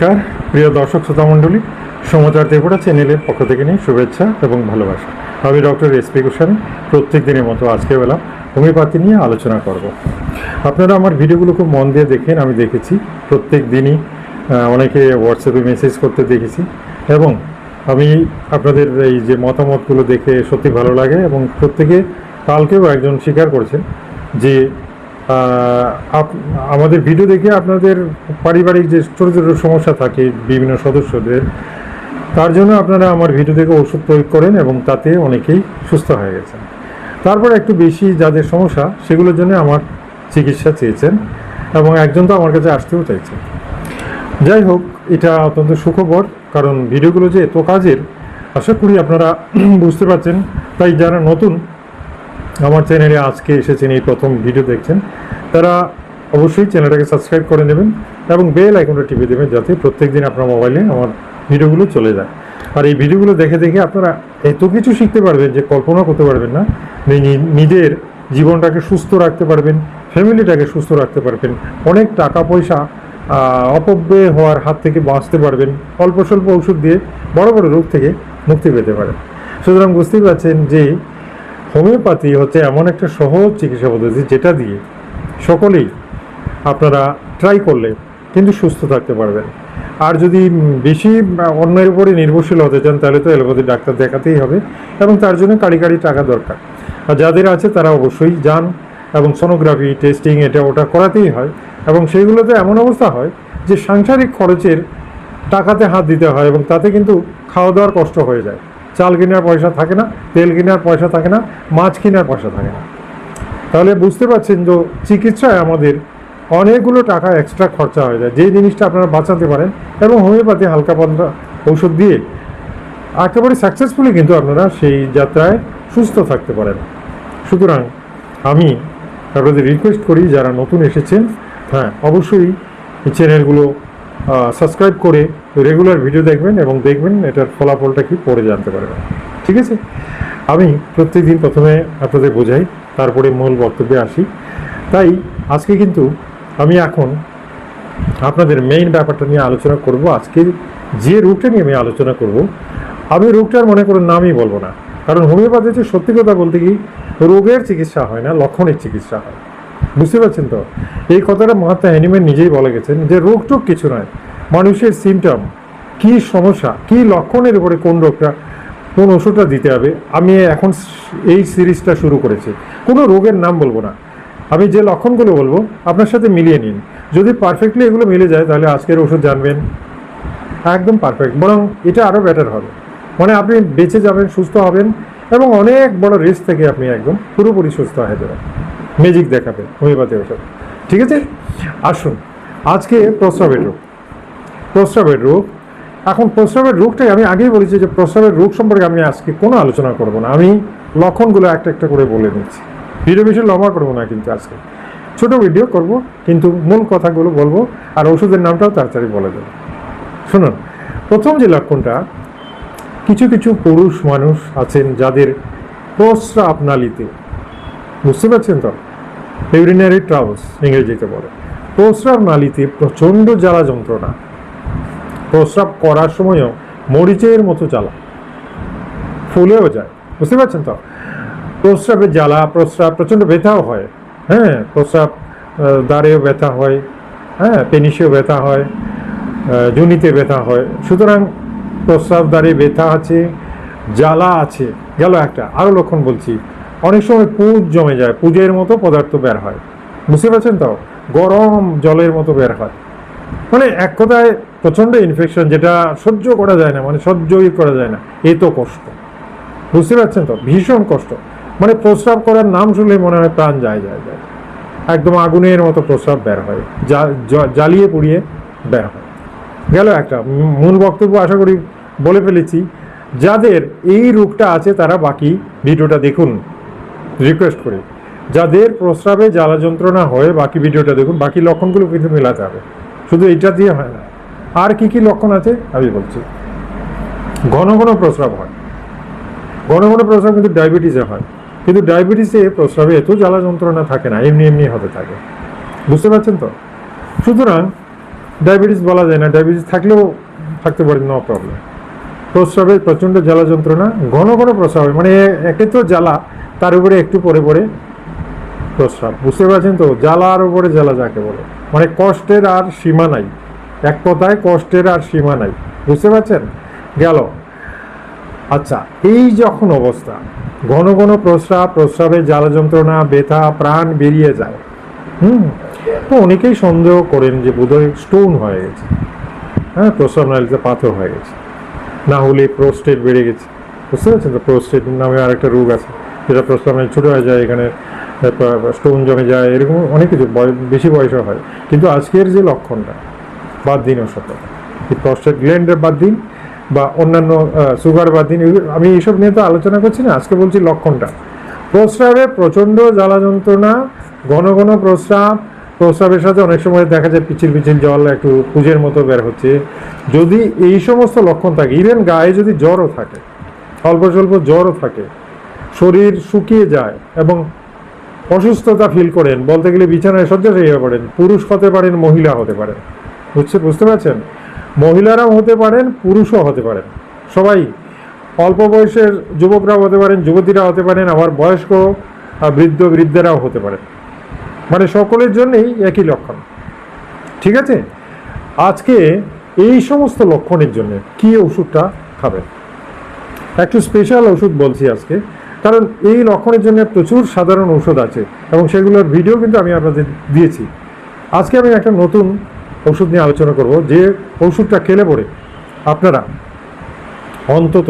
নমস্কার, প্রিয় দর্শক শ্রোতা মণ্ডলী, সমাচার ত্রিপুরা চ্যানেলের পক্ষ থেকে নিয়ে শুভেচ্ছা এবং ভালোবাসা। আমি ডক্টর এস পি গোস্বামী, প্রত্যেক দিনের মতো আজকে বেলা হোমিওপ্যাথি নিয়ে আলোচনা করব। আপনারা আমার ভিডিওগুলো খুব মন দিয়ে দেখেন, আমি দেখেছি। প্রত্যেক দিনই অনেকে হোয়াটসঅ্যাপে মেসেজ করতে দেখেছি এবং আমি আপনাদের এই যে মতামতগুলো দেখে সত্যি ভালো লাগে এবং প্রত্যেকে কালকেও একজন স্বীকার করেছেন যে আমাদের ভিডিও দেখে আপনাদের পারিবারিক যে ছোটো ছোটো সমস্যা থাকে বিভিন্ন সদস্যদের, তার জন্য আপনারা আমার ভিডিও দেখে ওষুধ প্রয়োগ করেন এবং তাতে অনেকেই সুস্থ হয়ে গেছেন। তারপর একটু বেশি যাদের সমস্যা, সেগুলোর জন্য আমার চিকিৎসা চেয়েছেন এবং একজন তো আমার কাছে আসতেও চাইছেন যাই হোক, এটা অত্যন্ত সুখবর, কারণ ভিডিওগুলো যে এত কাজের, আশা করি আপনারা বুঝতে পারছেন। তাই যারা নতুন আমার চ্যানেলে আজকে এসেছেন, এই প্রথম ভিডিও দেখছেন, তারা অবশ্যই চ্যানেলটাকে সাবস্ক্রাইব করে নেবেন এবং বেল আইকনটা টিপে দেবেন যাতে প্রত্যেক দিন আপনার মোবাইলে আমার ভিডিওগুলো চলে যায়। আর এই ভিডিওগুলো দেখে দেখে আপনারা এত কিছু শিখতে পারবেন যে কল্পনা করতে পারবেন না নিজের জীবনটাকে সুস্থ রাখতে পারবেন, ফ্যামিলিটাকে সুস্থ রাখতে পারবেন, অনেক টাকা পয়সা অপব্যয় হওয়ার হাত থেকে বাঁচতে পারবেন, অল্প স্বল্প ওষুধ দিয়ে বড় বড় রোগ থেকে মুক্তি পেতে পারেন। সুতরাং বুঝতেই পারছেন যে হোমিওপ্যাথি হচ্ছে এমন একটা সহজ চিকিৎসা পদ্ধতি যেটা দিয়ে সকলেই আপনারা ট্রাই করলে কিন্তু সুস্থ থাকতে পারবেন। আর যদি বেশি অন্যের উপরে নির্ভরশীল হতে চান, তাহলে তো এলোপ্যাথি ডাক্তার দেখাতেই হবে এবং তার জন্য কারি কারি টাকা দরকার। আর যাদের আছে, তারা অবশ্যই যান এবং সোনোগ্রাফি টেস্টিং এটা ওটা করাতেই হয় এবং সেইগুলোতে এমন অবস্থা হয় যে সাংসারিক খরচের টাকাতে হাত দিতে হয় এবং তাতে কিন্তু খাওয়া দাওয়ার কষ্ট হয়ে যায়। চাল কেনার পয়সা থাকে না, তেল কেনার পয়সা থাকে না, মাছ কেনার পয়সা থাকে না। তাহলে বুঝতে পারছেন যে চিকিৎসায় আমাদের অনেকগুলো টাকা এক্সট্রা খরচা হয়ে যায়। যে জিনিসটা আপনারা বাঁচাতে পারেন এবং হোমিওপ্যাথি হালকা পাতলা ঔষধ দিয়ে একেবারে সাকসেসফুলি কিন্তু আপনারা সেই যাত্রায় সুস্থ থাকতে পারেন। সুতরাং আমি আপনাদের রিকোয়েস্ট করি, যারা নতুন এসেছেন হ্যাঁ অবশ্যই চ্যানেলগুলো সাবস্ক্রাইব করে রেগুলার ভিডিও দেখবেন এবং দেখবেন এটার ফলাফলটা কি পরে জানতে পারবেন। ঠিক আছে? আমি প্রত্যেকদিন প্রথমে আপনাদের বোঝাই, তারপরে মূল বক্তব্যে আসি। তাই আজকে কিন্তু আমি এখন আপনাদের মেইন ব্যাপারটা নিয়ে আলোচনা করব। আজকে যে রোগটা নিয়ে আমি আলোচনা করব, আমি রোগটার মনে করুন নামই বলব না। কারণ হোমিওপ্যাথিতে সত্যি কথা বলতে কি, রোগের চিকিৎসা হয় না, লক্ষণের চিকিৎসা হয়। বুঝতে পারছেন তো? এই কথাটা মহাত্মা অ্যানিমেন নিজেই বলে গেছেন যে রোগটোক কিছু নয়, মানুষের সিমটম কি সমস্যা, কি লক্ষণের উপরে কোন রোগটা, কোন ওষুধটা দিতে হবে, আমি এখন এই সিরিজটা শুরু করেছি। কোনো রোগের নাম বলব না। আমি যে লক্ষণগুলো বলব, আপনার সাথে মিলিয়ে নিন। যদি পারফেক্টলি এগুলো মিলে যায়, তাহলে আজকের ওষুধ জানবেন। একদম পারফেক্ট বরং এটা আরও বেটার হবে। মানে আপনি বেঁচে যাবেন, সুস্থ হবেন, এবং অনেক বড় রেস্ট থেকে আপনি একদম পুরোপুরি সুস্থ হয়ে যাবেন। ম্যাজিক দেখাবে হোমিওপ্যাথি ওষুধ। ঠিক আছে? আসুন, আজকে প্রস্রাবের রোগ। প্রস্রাবের রোগ। এখন প্রস্রাবের রোগটাই আমি আগেই বলেছি যে প্রস্রাবের রোগ সম্পর্কে আমি আজকে কোনো আলোচনা করব না। আমি লক্ষণগুলো একটা একটা করে বলে নিচ্ছি। ভিডিও বেশি লম্বা করব না কিন্তু আজকে। ছোট ভিডিও করব, কিন্তু মূল কথাগুলো বলব আর ওষুধের নামটাও তাড়াতাড়ি বলে দেবো। শুনুন, প্রথম যে লক্ষণটা, কিছু কিছু পুরুষ মানুষ আছেন যাদের প্রস্রাব নালীতে বুঝতে পারছেন তো? ইউরিনারি ট্রাভেলস ইংরেজিতে বলে। প্রস্রাব নালীতে প্রচণ্ড জ্বালা যন্ত্রণা। প্রস্রাব করার সময়ও মরিচের মতো জ্বালা। ফুলেও যায়, বুঝতে পারছেন তো? প্রস্রাবে জ্বালা, প্রস্রাব, প্রচণ্ড ব্যথাও হয়। হ্যাঁ প্রস্রাব দ্বারেও ব্যথা হয় হ্যাঁ পেনিসেও ব্যথা হয় জুনিতে ব্যথা হয়। সুতরাং প্রস্রাব দ্বারে ব্যথা আছে, জ্বালা আছে। গেল একটা আরও লক্ষণ বলছি। অনেক সময় পুজ জমে যায়, পুজের মতো পদার্থ বের হয়। বুঝতে পারছেন তো? গরম জলের মতো বের হয়। মানে এক কথায় প্রচণ্ড ইনফেকশন যেটা সহ্য করা যায় না মানে সহ্যই করা যায় না। এ তো কষ্ট। বুঝতে পারছেন তো? ভীষণ কষ্ট। মানে প্রস্রাব করার নাম শুনলে মনে হয় প্রাণ যায় যায় যায়। একদম আগুনের মতো প্রস্রাব বের হয় জ্বালিয়ে পুড়িয়ে বের হয়। গেল একটা মূল বক্তব্য আশা করি বলে ফেলেছি। যাদের এই রোগটা আছে তারা বাকি ভিডিওটা দেখুন। রিকোয়েস্ট করি। যাদের প্রস্রাবে জ্বালা যন্ত্রণা হয়, বাকি ভিডিওটা দেখুন, বাকি লক্ষণগুলো কিন্তু মেলাতে হবে। শুধু এটা দিয়ে হয় না। আর কি কি লক্ষণ আছে, আমি বলছি। ঘন ঘন প্রস্রাব হয়। ঘন ঘন প্রস্রাব কিন্তু ডায়াবেটিসে হয়। কিন্তু ডায়াবেটিসে প্রস্রাবে এত জ্বালা যন্ত্রণা থাকে না, এমনি এমনি হতে থাকে। বুঝতে পারছেন তো? সুতরাং ডায়াবেটিস বলা যায় না। ডায়াবেটিস থাকলেও থাকতে পারে নো প্রবলেম প্রস্রাবে প্রচণ্ড জ্বালা যন্ত্রণা, ঘন ঘন প্রস্রাব মানে একে তো জ্বালা তার উপরে একটু পরে পরে প্রস্রাব। বুঝতে পারছেন তো? জ্বালার উপরে জ্বালা যাকে বলে। মানে কষ্টের আর সীমা নাই। এক কথায় কষ্টের আর সীমা নাই। বুঝতে পারছেন? গেল। আচ্ছা এই যখন অবস্থা, ঘন ঘন প্রস্রাব, প্রস্রাবে জ্বালা যন্ত্রণা, ব্যথা, প্রাণ বেরিয়ে যায়। হুম? তো অনেকেই সন্দেহ করেন যে বোধহয় স্টোন হয়ে গেছে। হ্যাঁ প্রস্রাব নালীতে পাথর হয়ে গেছে। না হলে প্রোস্টেট বেড়ে গেছে। বুঝতে পারছেন তো? প্রোস্টেট নামে আরেকটা রোগ আছে। নালী ছোটো হয়ে যায়, এখানে স্টোন জমে যায়, এরকম অনেক কিছু বেশি বয়সে হয়। কিন্তু আজকের যে লক্ষণটা, বাদ দিন ওসব এই প্রস্টেট গ্ল্যান্ডের বাদ দিন বা অন্যান্য সুগার বাদ দিন আমি এইসব নিয়ে তো আলোচনা করছি না, আজকে বলছি লক্ষণটা। প্রস্রাবে প্রচণ্ড জ্বালা যন্ত্রণা, ঘন ঘন প্রস্রাব, প্রস্রাবের সাথে অনেক সময় দেখা যায় পিচিল পিচিল জল, একটু পুজের মতো বের হচ্ছে। যদি এই সমস্ত লক্ষণ থাকে ইভেন গায়ে যদি জ্বরও থাকে, অল্প স্বল্প জ্বরও থাকে শরীর শুকিয়ে যায় এবং অসুস্থতা ফিল করেন, বলতে গেলে বিছানায় শয্যাশায়ী হয়ে পড়েন, পুরুষ হতে পারেন, মহিলা হতে পারেন। বুঝছে, বুঝতে পারছেন? মহিলারাও হতে পারেন, পুরুষও হতে পারেন। সবাই, অল্প বয়সের যুবকরাও হতে পারেন যুবতীরা হতে পারেন, আবার বয়স্ক বৃদ্ধ, বৃদ্ধেরাও হতে পারেন। মানে সকলের জন্যেই একই লক্ষণ। ঠিক আছে? আজকে এই সমস্ত লক্ষণের জন্য কি ওষুধটা খাবেন? একটু স্পেশাল ওষুধ বলছি আজকে। কারণ এই লক্ষণের জন্য প্রচুর সাধারণ ঔষধ আছে এবং সেগুলোর ভিডিও কিন্তু আমি আপনাদের দিয়েছি। আজকে আমি একটা নতুন ওষুধ নিয়ে আলোচনা করব যে ওষুধটা খেলে পরে আপনারা অন্তত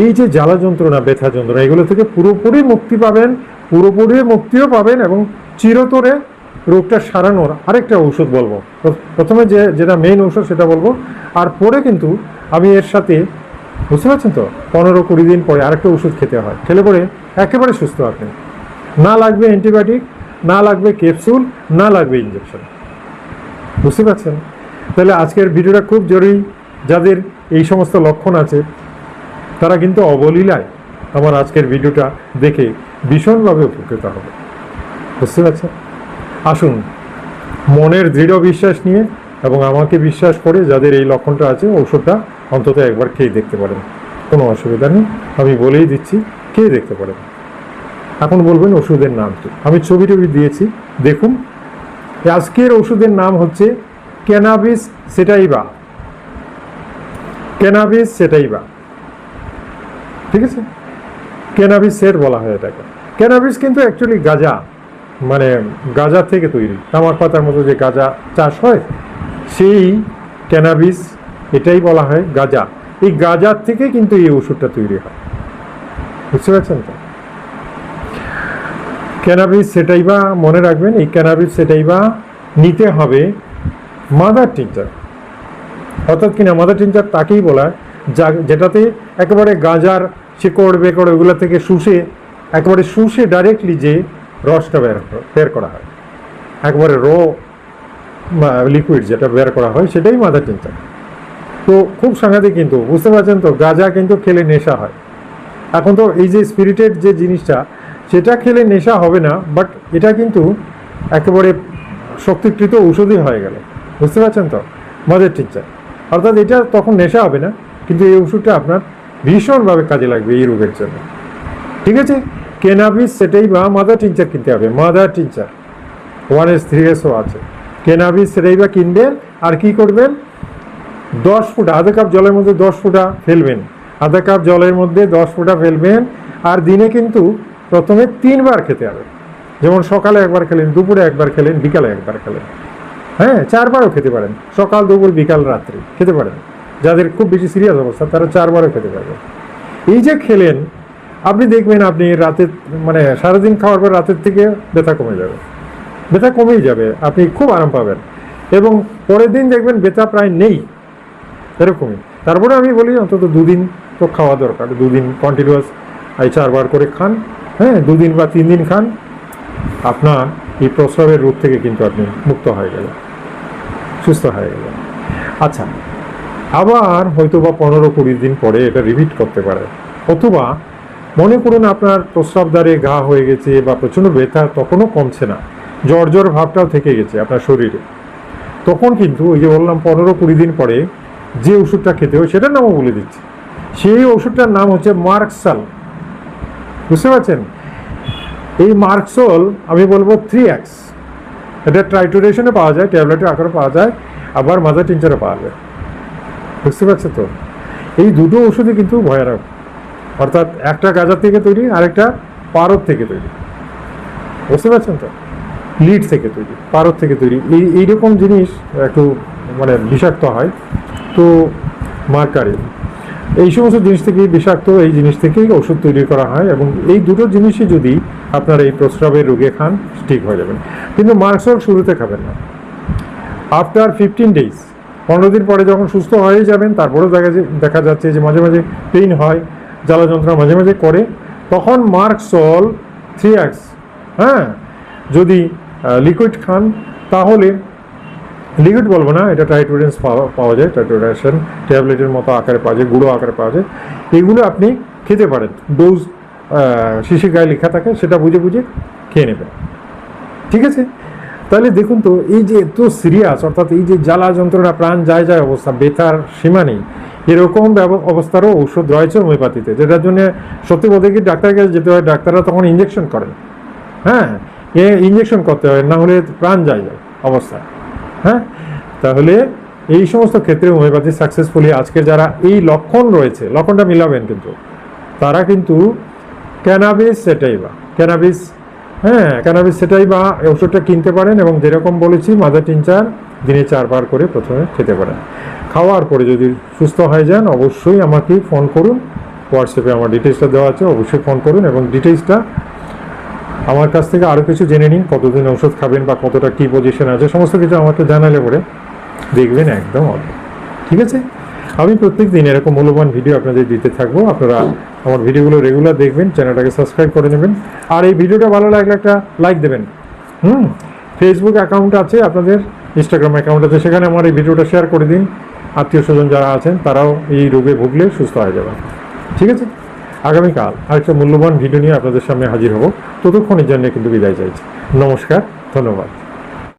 এই যে জ্বালা যন্ত্রণা, ব্যথা যন্ত্রণা, এগুলো থেকে পুরোপুরি মুক্তি পাবেন, পুরোপুরি মুক্তিও পাবেন এবং চিরতরে রোগটা সারানোর আরেকটা ওষুধ বলব। প্রথমে যে, যেটা মেইন ওষুধ সেটা বলব। আর পরে কিন্তু আমি এর সাথে বুঝতে পারছেন তো? পনেরো কুড়ি দিন পরে আরেকটা ওষুধ খেতে হয়। খেলে পরে একেবারে সুস্থ আপনি। না লাগবে অ্যান্টিবায়োটিক, না লাগবে ক্যাপসুল, না লাগবে ইঞ্জেকশন বুঝতে পারছেন? তাহলে আজকের ভিডিওটা খুব জরুরি। যাদের এই সমস্ত লক্ষণ আছে, তারা কিন্তু অবলীলায় আমার আজকের ভিডিওটা দেখে ভীষণভাবে উপকৃত হবে। বুঝতে পারছেন? আসুন, মনের দৃঢ় বিশ্বাস নিয়ে এবং আমাকে বিশ্বাস করে যাদের এই লক্ষণটা আছে, ঔষধটা অন্তত একবার খেয়ে দেখতে পারেন? কোনো অসুবিধা নেই। আমি বলেই দিচ্ছি খেয়ে দেখতে পারেন? এখন বলবেন ওষুধের নাম কি? আমি ছবি টবি দিয়েছি, দেখুন। আজকের ওষুধের নাম হচ্ছে ক্যানাবিস সেটাইবা। ক্যানাবিস সেটাইবা। ঠিক আছে? ক্যানাবিস সেট বলা হয় এটাকে। ক্যানাবিস কিন্তু অ্যাকচুয়ালি গাঁজা মানে গাঁজা থেকে তৈরি। তামার পাতার মতো যে গাঁজা চাষ হয়, সেই ক্যানাবিস এটাই বলা হয় গাঁজা। এই গাঁজার থেকে কিন্তু এই ওষুধটা তৈরি হয়। বুঝতে পারছেন তো? ক্যানাবিস সেটাই বা মনে রাখবেন, এই ক্যানাবিস সেটাই বা নিতে হবে মাদার টিঞ্চার অর্থাৎ কিনা মাদার টিঞ্চার তাকেই বলা যা, যেটাতে একেবারে গাঁজার শিকড়, বেকড় ওগুলো থেকে শুষে, একেবারে শুষে ডাইরেক্টলি যে রসটা বের বের করা হয়। একবারে র লিকুইড যেটা বের করা হয়, সেটাই মাদার টিঞ্চার তো খুব সাংঘাতিক কিন্তু, বুঝতে পারছেন তো? গাঁজা কিন্তু খেলে নেশা হয়। এখন তো এই যে স্পিরিটেড যে জিনিসটা, সেটা খেলে নেশা হবে না বাট এটা কিন্তু একেবারে শক্তিকৃত ঔষধই হয়ে গেল। বুঝতে পারছেন তো? মদের টিচার অর্থাৎ এটা তখন নেশা হবে না, কিন্তু এই ওষুধটা আপনার ভীষণভাবে কাজে লাগবে এই রোগের জন্য। ঠিক আছে? কেনাবিস সেটাই বা মাদার টিঞ্চার কিনতে হবে। Mother tincture one S three S O আছে। কেনাবিস সেটাই বা কিনবেন, আর কি করবেন? দশ ফুটা, আধা কাপ জলের মধ্যে দশ ফুটা ফেলবেন। আধা কাপ জলের মধ্যে দশ ফুটা ফেলবেন। আর দিনে কিন্তু প্রথমে তিনবার খেতে হবে। যেমন সকালে একবার খেলেন, দুপুরে একবার খেলেন, বিকালে একবার খেলেন। হ্যাঁ চারবারও খেতে পারেন। সকাল, দুপুর, বিকাল, রাত্রি খেতে পারেন। যাদের খুব বেশি সিরিয়াস অবস্থা, তারা চারবারও খেতে পারবেন এই যে খেলেন, আপনি দেখবেন আপনি রাতে মানে সারাদিন খাওয়ার পর রাতের থেকে ব্যথা কমে যাবে। ব্যথা কমেই যাবে, আপনি খুব আরাম পাবেন। এবং পরের দিন দেখবেন ব্যথা প্রায় নেই। এরকমই। তারপরে আমি বলি, অন্তত দুদিন তো খাওয়া দরকার, দুদিন কন্টিনিউয়াস এই চারবার করে খান হ্যাঁ দুদিন বা তিন দিন খান। আপনার এই প্রস্রাবের রোগ থেকে কিন্তু আপনি মুক্ত হয়ে গেলেন, সুস্থ হয়ে গেলেন। আচ্ছা আবার হয়তো বা পনেরো কুড়ি দিন পরে এটা রিপিট করতে পারে। অথবা মনে করুন আপনার প্রস্রাবদ্বারে ঘা হয়ে গেছে বা প্রচণ্ড ব্যথা, তখনও কমছে না। জ্বর জ্বর ভাবটাও থেকে গেছে আপনার শরীরে। তখন কিন্তু ওই যে বললাম, পনেরো কুড়ি দিন পরে যে ওষুধটা খেতে হয় সেটার নামও বলে দিচ্ছি। সেই ওষুধটার নাম হচ্ছে মার্কসাল। বুঝতে পারছেন? এই মার্কসোল, আমি বলব থ্রি এক্স এটা ট্রাইটোরেশনে পাওয়া যায়, ট্যাবলেটের আকারে পাওয়া যায়, আবার মাদার টিনচারে পাওয়া যায়। বুঝতে পারছ তো? এই দুটো ওষুধই কিন্তু ভয়ানক। অর্থাৎ একটা গাজার থেকে তৈরি, আরেকটা পারদ থেকে তৈরি। বুঝতে পারছেন তো? লিড থেকে তৈরি, পারদ থেকে তৈরি। এই, এইরকম জিনিস একটু মানে বিষাক্ত হয়। তো মার্কারি। এই সমস্ত জিনিস থেকে বিষাক্ত এই জিনিস থেকেই ওষুধ তৈরি করা হয় এবং এই দুটো জিনিসই যদি আপনার এই প্রস্রাবের রোগে খান, ঠিক হয়ে যাবেন কিন্তু মার্কসল শুরুতে খাবেন না। আফটার ফিফটিন ডেজ পনেরো দিন পরে যখন সুস্থ হয়ে যাবেন, তারপরেও দেখা দেখা যাচ্ছে যে মাঝে মাঝে পেইন হয়, জ্বালা যন্ত্রণা মাঝে মাঝে করে, তখন মার্কসল থ্রি অ্যাক্স হ্যাঁ যদি লিকুইড খান, তাহলে লিকুইড বলব না, এটা টাইটোডেন্স পাওয়া যায় টাইটোডেশন ট্যাবলেটের মতো আকারে পাওয়া যায়, গুঁড়ো আকারে পাওয়া যায়। এগুলো আপনি খেতে পারেন ডোজ শিশি গায়ে লেখা থাকে, সেটা বুঝে বুঝে খেয়ে নেবেন। ঠিক আছে? তাহলে দেখুন তো, এই যে এত সিরিয়াস অর্থাৎ এই যে জ্বালা যন্ত্রণা, প্রাণ যায় যায় অবস্থা বেতার সীমা নেই, এরকম অবস্থারও ওষুধ রয়েছে হোমিওপ্যাথিতে যেটার জন্য সত্যি বলতে কি ডাক্তারের কাছে যেতে হয়, ডাক্তাররা তখন ইঞ্জেকশন করেন। হ্যাঁ ইঞ্জেকশন করতে হয়, না হলে প্রাণ যায় যায় অবস্থা হ্যাঁ? তাহলে এই সমস্ত ক্ষেত্রে হোমিওপ্যাথি সাকসেসফুলি আজকে যারা এই লক্ষণ রয়েছে, লক্ষণটা মিলাবেন কিন্তু। তারা কিন্তু ক্যানাবিস সেটাই বা ক্যানাবিস হ্যাঁ ক্যানাবিস সেটাই বা ওষুধটা কিনতে পারেন এবং যেরকম বলেছি মাদার টিনচার দিনে চারবার করে প্রথমে খেতে পারেন। খাওয়ার পরে যদি সুস্থ হয়ে যান, অবশ্যই আমাকে ফোন করুন। হোয়াটসঅ্যাপে আমার ডিটেলসটা দেওয়া আছে, অবশ্যই ফোন করুন এবং ডিটেলসটা আমার কাছ থেকে আরও কিছু জেনে নিন, কতদিন ওষুধ খাবেন বা কতটা কী পজিশন আছে, সমস্ত কিছু আমাকে জানালে পরে দেখবেন একদম অল্প ঠিক আছে? আমি প্রত্যেক দিন এরকম মূল্যবান ভিডিও আপনাদের দিতে থাকব। আপনারা আমার ভিডিওগুলো রেগুলার দেখবেন চ্যানেলটাকে সাবস্ক্রাইব করে নেবেন। আর এই ভিডিওটা ভালো লাগলে একটা লাইক দেবেন। হুম? ফেসবুক অ্যাকাউন্ট আছে আপনাদের ইনস্টাগ্রাম অ্যাকাউন্ট আছে, সেখানে আমার এই ভিডিওটা শেয়ার করে দিন। আত্মীয় স্বজন যারা আছেন, তারাও এই রোগে ভুগলে সুস্থ হয়ে যাবেন। ঠিক আছে? আগামীকাল আরেকটা মূল্যবান ভিডিও নিয়ে আপনাদের সামনে হাজির হব। ততক্ষণের জন্য কিন্তু বিদায় চাইছি। নমস্কার, ধন্যবাদ।